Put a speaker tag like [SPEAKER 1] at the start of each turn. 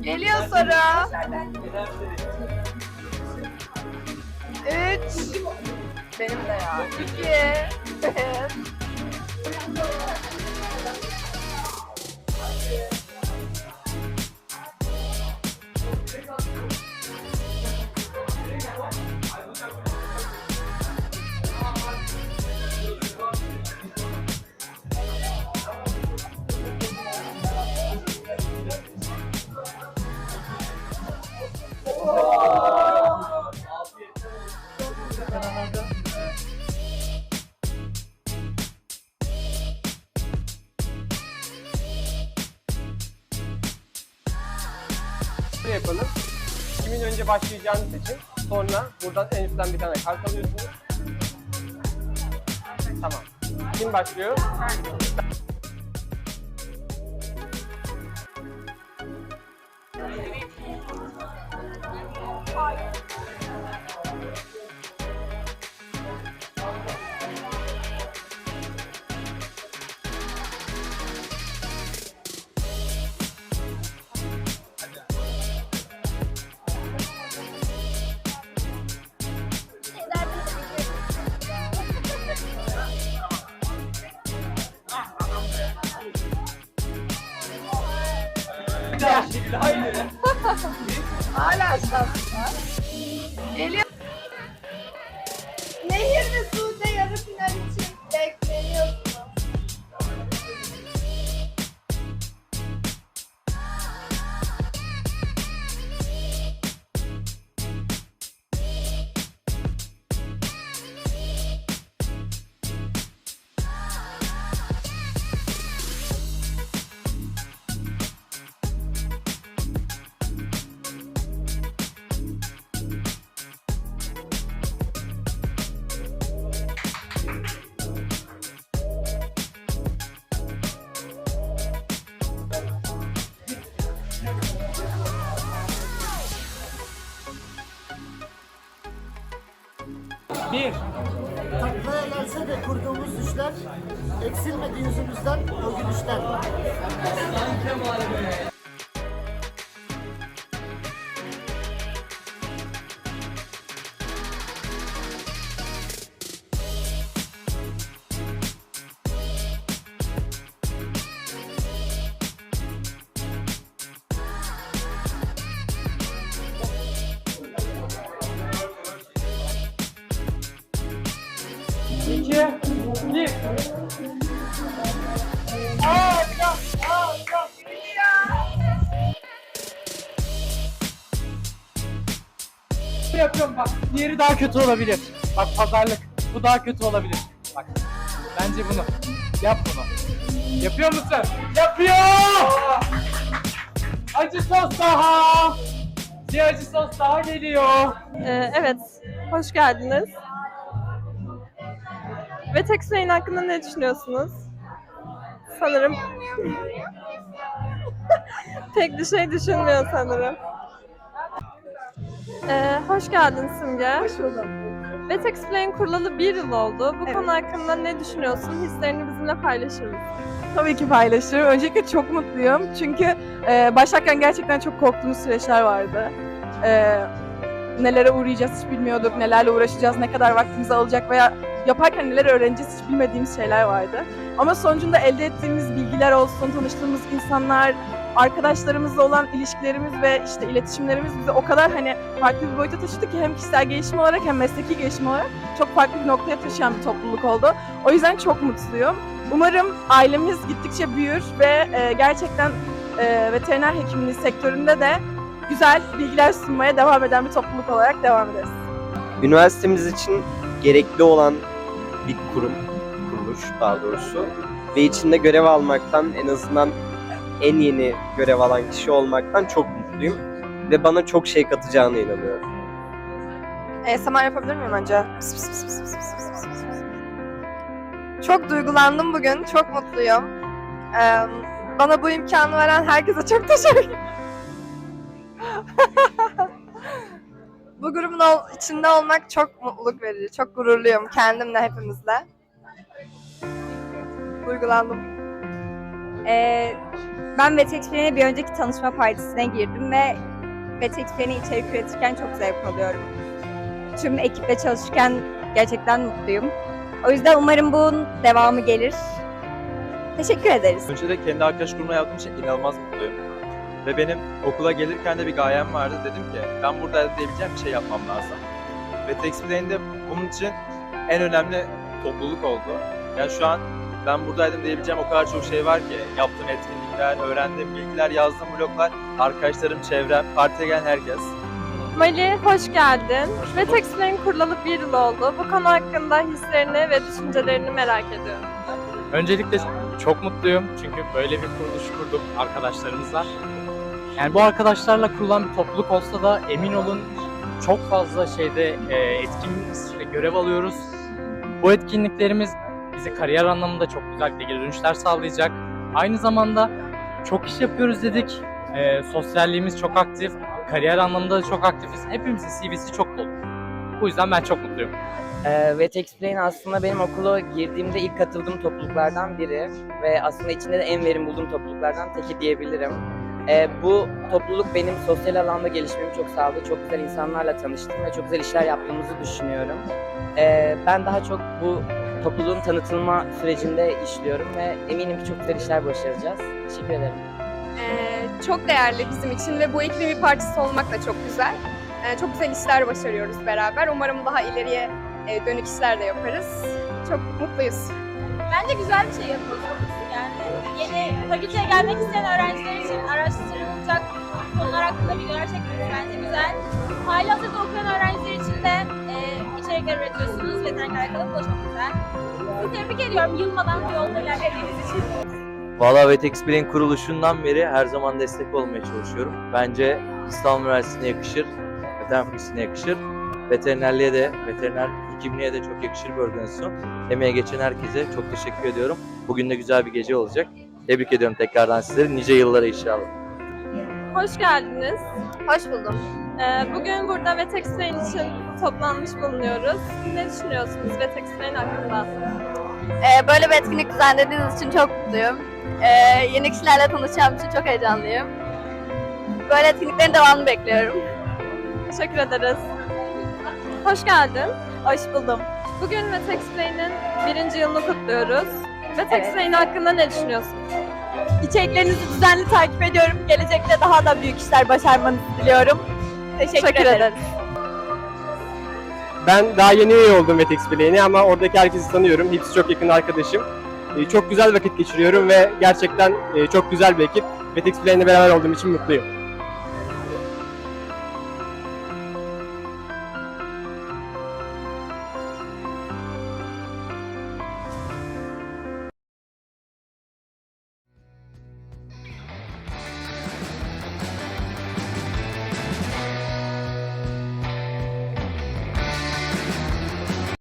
[SPEAKER 1] Geliyor soru. Üç. Benim de ya. İki. Bir.
[SPEAKER 2] Yapalım? Kimin önce başlayacağını seçin. Sonra buradan en üstten bir tane kart alıyorsunuz. Tamam. Kim başlıyor?
[SPEAKER 1] Hala şans var. Geliyor. Nehir ve Sude yarı final
[SPEAKER 2] Bir.
[SPEAKER 3] Taklaya gelse de kurduğumuz düşler eksilmedi yüzümüzden o gülüşler.
[SPEAKER 2] Yapıyorum bak. Diğeri daha kötü olabilir. Bak pazarlık. Bu daha kötü olabilir. Bak. Bence bunu. Yap bunu. Yapıyor musun? Yapıyor! Acı sos daha! Bir acı sos daha geliyor.
[SPEAKER 4] Ee, evet, hoş geldiniz. Ve Textline hakkında ne düşünüyorsunuz? Sanırım pek bir şey düşünmüyor sanırım. Ee, hoş geldin Simge.
[SPEAKER 1] Hoş buldum.
[SPEAKER 4] Ve Textline kurulalı bir yıl oldu. Bu konu hakkında ne düşünüyorsun? Hislerini bizimle paylaşır mısın?
[SPEAKER 5] Tabii ki paylaşırım. Öncelikle çok mutluyum. Çünkü e, başlarken gerçekten çok korktuğumuz süreçler vardı. E, nelere uğrayacağız hiç bilmiyorduk, nelerle uğraşacağız, ne kadar vaktimizi alacak veya yaparken neler öğreneceğiz hiç bilmediğimiz şeyler vardı. Ama sonucunda elde ettiğimiz bilgiler olsun, tanıştığımız insanlar, arkadaşlarımızla olan ilişkilerimiz ve işte iletişimlerimiz bizi o kadar hani farklı bir boyuta taşıdı ki hem kişisel gelişim olarak hem mesleki gelişim olarak çok farklı bir noktaya taşıyan bir topluluk oldu. O yüzden çok mutluyum. Umarım ailemiz gittikçe büyür ve e, gerçekten e, veteriner hekimliği sektöründe de güzel bilgiler sunmaya devam eden bir topluluk olarak devam ederiz.
[SPEAKER 6] üniversitemiz için gerekli olan bir kurum, kuruluş daha doğrusu. Ve içinde görev almaktan, en azından en yeni görev alan kişi olmaktan çok mutluyum. Ve bana çok şey katacağına inanıyorum.
[SPEAKER 1] ASMR yapabilir miyim önce? Pıs pıs pıs pıs pıs pıs pıs pıs. Çok duygulandım bugün. Çok mutluyum. Ee, bana bu imkanı veren herkese çok teşekkür Bu grubun ol- içinde olmak çok mutluluk verici. Çok gururluyum kendimle, hepimizle. Duygulandım.
[SPEAKER 7] Ee, ben Vetexplane'e bir önceki tanışma partisine girdim ve Vetexplane'e içerik üretirken çok zevk alıyorum. Tüm ekiple çalışırken gerçekten mutluyum. O yüzden umarım bunun devamı gelir. Teşekkür ederiz.
[SPEAKER 8] Önce de kendi arkadaş grubuna yaptığım için inanılmaz mutluyum. Ve benim okula gelirken de bir gayem vardı. Dedim ki ben burada elde edebileceğim bir şey yapmam lazım. Ve Textplane'de bunun için en önemli topluluk oldu. Yani şu an ben buradaydım diyebileceğim o kadar çok şey var ki. Yaptığım etkinlikler, öğrendiğim bilgiler, yazdığım bloglar, arkadaşlarım, çevrem, partiye gelen herkes.
[SPEAKER 4] Mali hoş geldin. Ve Textplane'in kurulalı bir yıl oldu. Bu konu hakkında hislerini ve düşüncelerini merak ediyorum.
[SPEAKER 2] Öncelikle çok mutluyum çünkü böyle bir kuruluş kurduk arkadaşlarımızla. Yani bu arkadaşlarla kurulan bir topluluk olsa da emin olun çok fazla şeyde e, etkin ve görev alıyoruz. Bu etkinliklerimiz bize kariyer anlamında çok güzel geri dönüşler sağlayacak. Aynı zamanda çok iş yapıyoruz dedik. E, sosyalliğimiz çok aktif. Kariyer anlamında da çok aktifiz. Hepimizin CV'si çok dolu. Bu yüzden ben çok mutluyum.
[SPEAKER 9] Ee, ve Texplain aslında benim okula girdiğimde ilk katıldığım topluluklardan biri ve aslında içinde de en verim bulduğum topluluklardan teki diyebilirim. Ee, bu topluluk benim sosyal alanda gelişmemi çok sağladı. Çok güzel insanlarla tanıştım ve çok güzel işler yaptığımızı düşünüyorum. Ee, ben daha çok bu topluluğun tanıtılma sürecinde işliyorum ve eminim ki çok güzel işler başaracağız. Teşekkür ederim.
[SPEAKER 10] Ee, çok değerli bizim için ve bu ekibin bir parçası olmak da çok güzel. Ee, çok güzel işler başarıyoruz beraber. Umarım daha ileriye e, dönük işler de yaparız. Çok mutluyuz.
[SPEAKER 11] Bence güzel bir şey yapıyorsunuz. Yani yeni fakülteye gelmek isteyen öğrenciler için araştırılacak konular hakkında bilgiler çekmeniz bence güzel. Hali hazırda okuyan öğrenciler için de e, içerikler üretiyorsunuz. Veterinerle alakalı bu da çok güzel. Sizi tebrik ediyorum yılmadan bu yolda ilerlediğiniz için.
[SPEAKER 12] Valla Vetexplain kuruluşundan beri her zaman destek olmaya çalışıyorum. Bence İstanbul Üniversitesi'ne yakışır, veteriner fakültesine yakışır. Veterinerliğe de, veteriner hekimliğe de çok yakışır bir organizasyon. Emeğe geçen herkese çok teşekkür ediyorum. Bugün de güzel bir gece olacak. Tebrik ediyorum tekrardan sizleri. Nice yıllara inşallah.
[SPEAKER 4] Hoş geldiniz.
[SPEAKER 1] Hoş buldum.
[SPEAKER 4] Ee, bugün burada ve Textplane için toplanmış bulunuyoruz. Ne düşünüyorsunuz ve Textplane hakkında?
[SPEAKER 1] Ee, böyle bir etkinlik düzenlediğiniz için çok mutluyum. Ee, yeni kişilerle tanışacağım için çok heyecanlıyım. Böyle etkinliklerin devamını bekliyorum.
[SPEAKER 4] Teşekkür ederiz. Hoş geldin.
[SPEAKER 7] Hoş buldum.
[SPEAKER 4] Bugün ve Textplane'in birinci yılını kutluyoruz. Ve Textplane hakkında ne düşünüyorsun?
[SPEAKER 7] İçeriklerinizi düzenli takip ediyorum. Gelecekte daha da büyük işler başarmanızı diliyorum. Teşekkür, ederim.
[SPEAKER 13] Ben daha yeni üye oldum Vetexplane'e ama oradaki herkesi tanıyorum. Hepsi çok yakın arkadaşım. Ee, Çok güzel vakit geçiriyorum ve gerçekten e, çok güzel bir ekip. Vetexplane'le beraber olduğum için mutluyum.